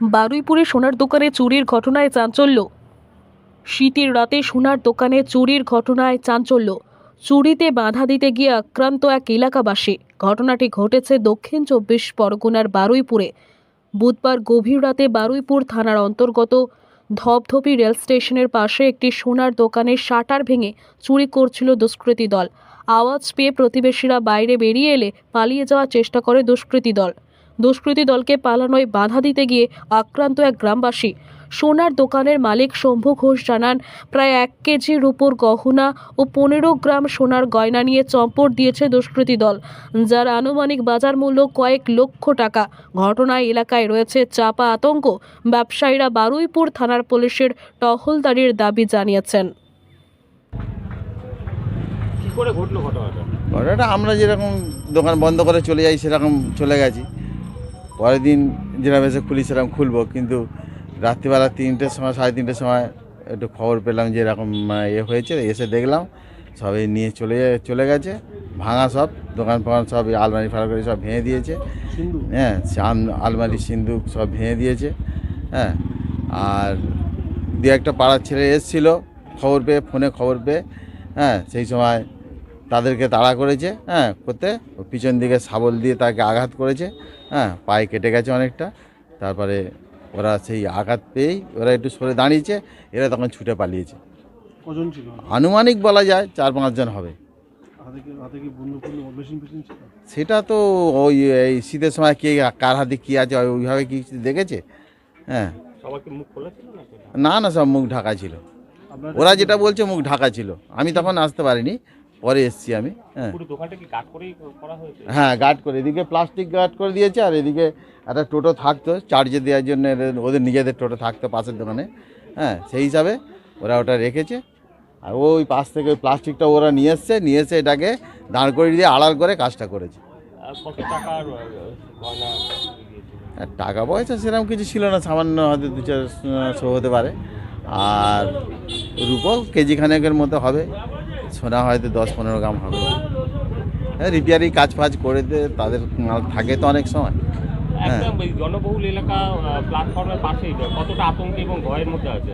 বারুইপুরে সোনার দোকানে চুরির ঘটনায় চাঞ্চল্য। শীতের রাতে সোনার দোকানে চুরির ঘটনায় চাঞ্চল্য। চুরিতে বাধা দিতে গিয়ে আক্রান্ত এক এলাকাবাসী। ঘটনাটি ঘটেছে দক্ষিণ চব্বিশ পরগনার বারুইপুরে। বুধবার গভীর রাতে বারুইপুর থানার অন্তর্গত ধপধপি রেল স্টেশনের পাশে একটি সোনার দোকানের শাটার ভেঙে চুরি করছিল দুষ্কৃতী দল। আওয়াজ পেয়ে প্রতিবেশীরা বাইরে বেরিয়ে এলে পালিয়ে যাওয়ার চেষ্টা করে দুষ্কৃতী দল। দুষ্কৃতী দলকে পালানোয় বাধা দিতে গিয়ে আক্রান্ত এক গ্রামবাসী। সোনার দোকানের মালিক শম্ভু ঘোষ জানান প্রায় এক কেজি রূপোর গহনা ও পনেরো গ্রাম সোনার গয়না নিয়ে চম্পট দিয়েছে দুষ্কৃতী দল যার আনুমানিক বাজার মূল্য কয়েক লক্ষ টাকা। ঘটনায় এলাকায় রয়েছে চাপা আতঙ্ক। ব্যবসায়ীরা বারুইপুর থানার পুলিশের টহলদারির দাবি জানিয়েছেন। কি করে ঘটলো ঘটনাটা? ঘটনাটা আমরা যেরকম দোকান বন্ধ করে চলে যাই সেরকম চলে গেছি। পরের দিন যেরকম এসে খুলি সেরকম খুলবো। কিন্তু রাত্রিবেলা তিনটের সময় সাড়ে তিনটের সময় একটু খবর পেলাম যে এরকম এ হয়েছে এসে দেখলাম সবাই নিয়ে চলে চলে গেছে। ভাঙা সব দোকান ফোকান সব আলমারি ফালমারি সব ভেঙে দিয়েছে। হ্যাঁ আলমারি সিন্দুক সব ভেঙে দিয়েছে। হ্যাঁ আর দু একটা পাড়ার ছেলে এসেছিল খবর পেয়ে ফোনে খবর পেয়ে হ্যাঁ সেই সময় তাদেরকে তাড়া করেছে হ্যাঁ করতে। ও পিছন দিকে শাবল দিয়ে তাকে আঘাত করেছে হ্যাঁ পায়ে কেটে গেছে অনেকটা। তারপরে ওরা সেই আঘাত পেয়েই ওরা একটু সরে দাঁড়িয়েছে এরা তখন ছুটে পালিয়েছে। কজন ছিল? আনুমানিক বলা যায় চার পাঁচজন হবে। সেটা তো ওই এই শীতের সময় কে কার হাতে কী আছে ওইভাবে কি দেখেছে? হ্যাঁ। না না সব মুখ ঢাকা ছিল। ওরা যেটা বলছে মুখ ঢাকা ছিল। আমি তখন আসতে পারিনি। পরে এসছি আমি হ্যাঁ। হ্যাঁ গার্ড করে। এদিকে প্লাস্টিক গার্ড করে দিয়েছে আর এদিকে একটা টোটো থাকতো চার্জে দেওয়ার জন্য ওদের নিজেদের টোটো থাকতো পাশের দোকানে হ্যাঁ সেই হিসাবে ওরা ওটা রেখেছে। আর ওই পাশ থেকে ওই প্লাস্টিকটা ওরা নিয়ে এসছে নিয়ে এসে এটাকে দাঁড় করে দিয়ে আড়াল করে কাজটা করেছে। টাকা পয়সা সেরকম কিছু ছিল না সামান্য হয়তো দু চারশো হতে পারে। আর রূপো কেজি খানেকের মতো হবে। সোনা হয়তো দশ পনেরো গ্রাম হবে। হ্যাঁ রিপেয়ারিং কাজ ফাজ করে দে তাদের মাল থাকে তো অনেক সময়। হ্যাঁ। একদম জনবহুল এলাকা প্ল্যাটফর্মের পাশেই। কতটা আতঙ্ক এবং ভয়ের মধ্যে আছে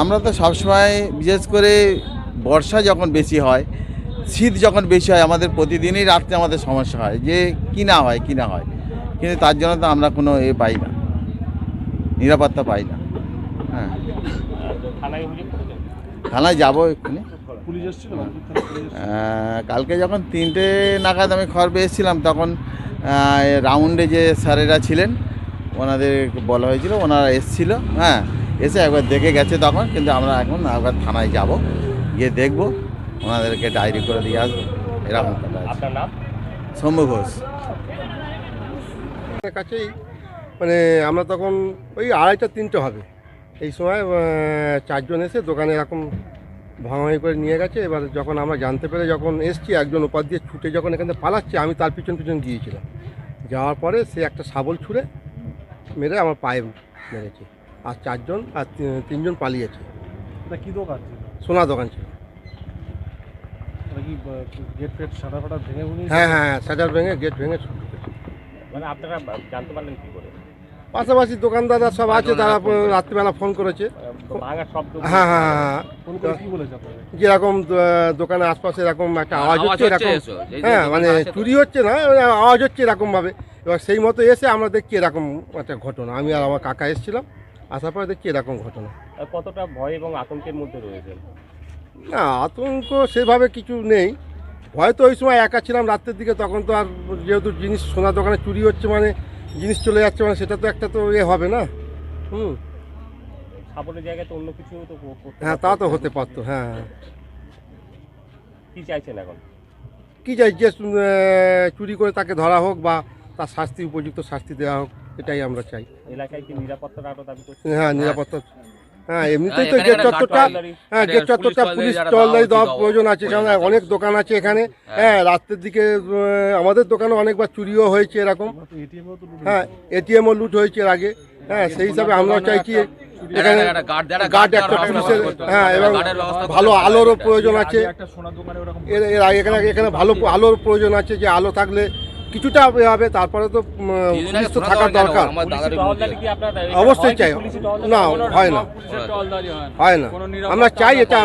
আমরা তো সবসময় বিশেষ করে বর্ষা যখন বেশি হয় শীত যখন বেশি হয় আমাদের প্রতিদিনই রাত্রে আমাদের সমস্যা হয় যে কি না হয় কি না হয়। কিন্তু তার জন্য তো আমরা কোনো এ পাই না নিরাপত্তা পাই না। হ্যাঁ। থানায় যাব এক্ষুনি। কালকে যখন তিনটে নাগাদ আমি খবর পেয়েছিলাম তখন রাউন্ডে যে স্যারেরা ছিলেন ওনাদের বলা হয়েছিল ওনারা এসছিল হ্যাঁ এসে একবার দেখে গেছে তখন কিন্তু আমরা এখন একবার থানায় যাব গিয়ে দেখব ওনাদেরকে ডায়েরি করে দিয়ে আসব এরকম আপনার নাম? শম্ভু ঘোষ। কাছেই মানে আমরা তখন ওই আড়াইটা তিনটে হবে। এই সময় চারজন এসে দোকানে এরকম ভাঙাই করে নিয়ে গেছে। এবার যখন আমরা জানতে পেরে যখন এসছি একজন ওপার দিয়ে ছুটে যখন এখানে পালাচ্ছে আমি তার পিছন পিছন গিয়েছিলাম। যাওয়ার পরে সে একটা শাবল ছুঁড়ে মেরে আমার পায়ে মেরেছে। আর চারজন আর তিনজন পালিয়েছে। এটা কি দোকান ছিল? সোনা দোকান ছিল। এটা কি গেট ফেট সাদা ফাটা ভেঙে হ্যাঁ হ্যাঁ হ্যাঁ শাটার ভেঙে গেট ভেঙে। মানে আপনারা জানতে পারলেন কি করে? পাশাপাশি দোকানদাররা সব আছে তারা রাত্রিবেলা ফোন করেছে। হ্যাঁ হ্যাঁ হ্যাঁ হ্যাঁ। যেরকম আহ, দোকানের আশপাশে এরকম একটা আওয়াজ হচ্ছে এরকম। হ্যাঁ মানে চুরি হচ্ছে না মানে আওয়াজ হচ্ছে এরকম ভাবে এবার সেই মতো এসে আমরা দেখছি এরকম একটা ঘটনা। আমি আর আমার কাকা এসেছিলাম আসার পরে দেখছি এরকম ঘটনা। কতটা ভয় এবং আতঙ্কের মধ্যে রয়েছে না আতঙ্ক সেভাবে কিছু নেই। ভয় তো ওই সময় একা ছিলাম রাত্রের দিকে তখন তো আর যেহেতু জিনিস সোনার দোকানে চুরি হচ্ছে মানে জিনিস চলে যাচ্ছে মানে সেটা তো একটা তো এ হবে না। হুম। সাবলের জায়গায় তো অন্য কিছু তো করতে হ্যাঁ তা তো হতে পারতো হ্যাঁ। কি চাইছেন এখন? কি চাই যে চুরি করে তাকে ধরা হোক বা তার শাস্তি উপযুক্ত শাস্তি দেওয়া হোক এটাই আমরা চাই। এলাকায় কি নিরাপত্তা আরও দাবি করছে হ্যাঁ নিরাপত্তা হ্যাঁ এমনিতেই তো গেট চত্বরটা হ্যাঁ গেট চত্বরটা পুলিশ টহলদারি দেওয়া প্রয়োজন আছে। কারণ অনেক দোকান আছে এখানে। হ্যাঁ। রাত্রের দিকে আমাদের দোকানে অনেকবার চুরিও হয়েছে এরকম। হ্যাঁ এটিএমও লুট হয়েছে এর আগে। হ্যাঁ সেই হিসাবে আমরা চাইছি এখানে একটা একটা গার্ড একটা পুলিশের। হ্যাঁ এবং ভালো আলোরও প্রয়োজন আছে। এর আগে এখানে এখানে ভালো আলোর প্রয়োজন আছে যে আলো থাকলে কিছুটা হবে তারপরে তো পুলিশ তো থাকার দরকার অবশ্যই চাই। না হয় না। হয় না। আমরা চাই এটা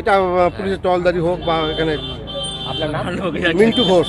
এটা পুলিশের টহলদারি হোক বা এখানে মিন্টু ঘোষ।